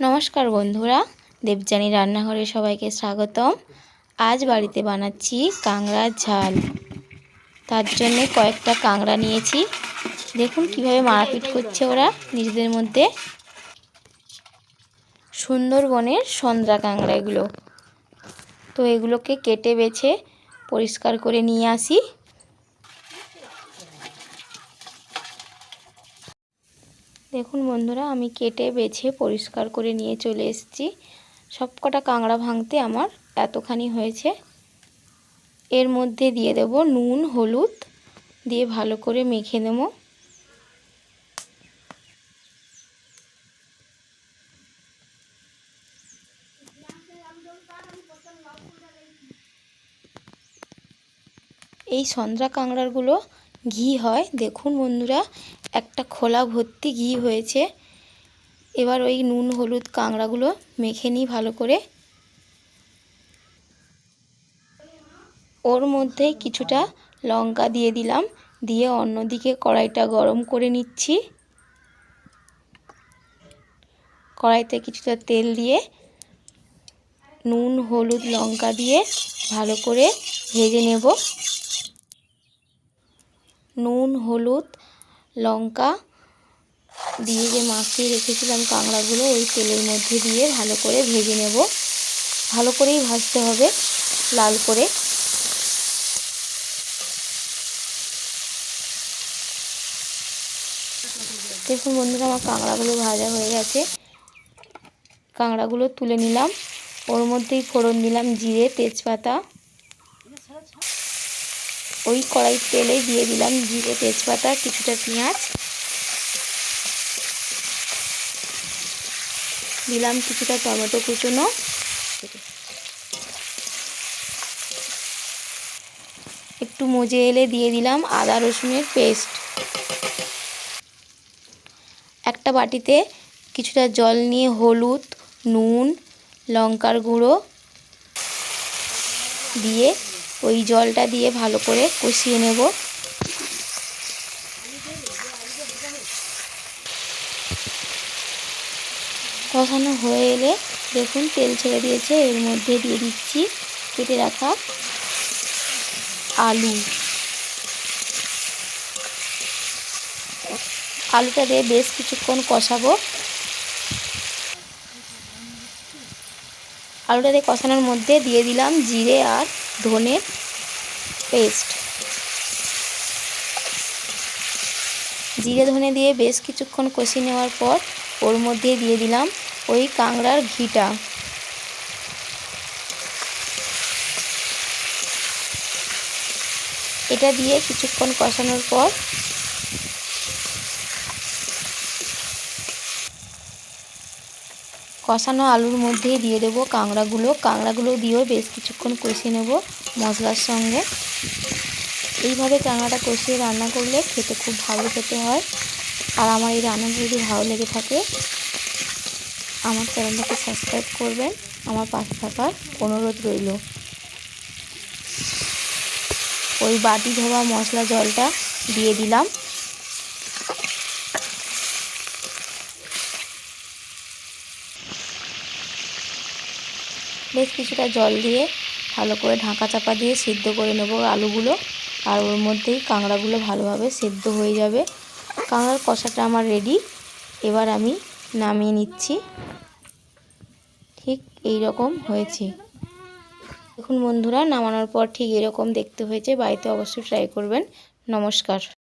নমস্কার বন্ধুরা, দেবযানী রান্নাঘরে সবাইকে স্বাগতম। আজ বাড়িতে বানাচ্ছি কাংড়ার ঝাল। তার জন্য কয়েকটা কাংড়া নিয়েছি। দেখুন কীভাবে মারাপিট করছে ওরা নিজেদের মধ্যে। সুন্দরবনের সন্দ্রা কাংড়া এগুলো। তো এগুলোকে কেটে বেছে পরিষ্কার করে নিয়ে আসি। দেখুন বন্ধুরা, আমি কেটে, বেছে, পরিষ্কার করে নিয়ে চলে এসেছি। সবকটা কাঁকড়া ভাঙতে আমার এতখানি হয়েছে। এর মধ্যে দিয়ে দেব নুন, হলুদ, দিয়ে ভালো করে মেখে নেব। এই সন্দ্রা কাঁকড়াগুলো ঘি হয়। দেখুন বন্ধুরা, একটা খোলা ভর্তি ঘি হয়েছে। এবার ওই নুন, হলুদ, কাঁকড়াগুলো মেখে নিই ভালো করে। ওর মধ্যে কিছুটা লঙ্কা দিয়ে দিলাম। দিয়ে অন্যদিকে কড়াইটা গরম করে নিচ্ছি। কড়াইতে কিছুটা তেল দিয়ে নুন, হলুদ, লঙ্কা দিয়ে ভালো করে ভেজে নেব। নুন, হলুদ, লঙ্কা দিয়ে যে মাখিয়ে রেখেছিলাম কাঁকড়াগুলো, ওই তেলের মধ্যে দিয়ে ভালো করে ভেজে নেব। ভালো করেই ভাজতে হবে, লাল করে। দেখুন বন্ধুরা, আমার কাঁকড়াগুলো ভাজা হয়ে গেছে। কাঁকড়াগুলো তুলে নিলাম। ওর মধ্যেই ফোড়ন দিলাম, জিরে, তেজপাতা। ওই কড়াই তেলে দিয়ে দিলাম জিরে তেজপাতা, কিছুটা পেঁয়াজ। দিলাম কিছুটা টমেটো কুচনো। একটু মজে এলে দিয়ে দিলাম আদা রসুনের পেস্ট। একটা বাটিতে কিছুটা জল নিয়ে হলুদ, নুন, লঙ্কার গুঁড়ো দিয়ে ওই জলটা দিয়ে ভালো করে কষিয়ে নেব। কষানো হয়ে এলে দেখুন, তেল ছেড়ে দিয়েছে, এর মধ্যে দিয়ে দিচ্ছি কেটে রাখা আলু। আলুটা দিয়ে বেশ কিছুক্ষণ কষাবো। আলুটা দিয়ে কষানোর মধ্যে দিয়ে দিলাম জিরে আর ধনের পেস্ট জিরে ধনে দিয়ে বেশ কিছুক্ষণ কষিয়ে নেওয়ার পর ওর মধ্যে দিয়ে দিলাম ওই কাঁকড়ার ঘিটা। এটা দিয়ে কিছুক্ষণ কষানোর পর কষানো আলুর মধ্যে দিয়ে দেবো কাঁকড়াগুলো। কাঁকড়াগুলো দিয়েও বেশ কিছুক্ষণ কষিয়ে নেব মশলার সঙ্গে। এইভাবে কাঁকড়াটা কষিয়ে রান্না করলে খেতে খুব ভালো খেতে হয়। আর আমার এই রান্নাটা যদি ভালো লেগে থাকে, আমার চ্যানেলটাকে সাবস্ক্রাইব করবেন, আমার পাশে থাকার অনুরোধ রইল। ওই বাটি ধোয়া মশলা জলটা দিয়ে দিলাম। বেশ কিছুটা জল দিয়ে ভালো করে ঢাকা চাপা দিয়ে সিদ্ধ করে নেব আলুগুলো। আর ওর মধ্যেই কাঁকড়াগুলো ভালোভাবে সেদ্ধ হয়ে যাবে। কাঁকড়ার কষাটা আমার রেডি এবার আমি নামিয়ে নিচ্ছি। ঠিক এই রকম হয়েছে। এখন বন্ধুরা, নামানোর পর ঠিক এরকম দেখতে হয়েছে। বাড়িতে অবশ্যই ট্রাই করবেন। নমস্কার।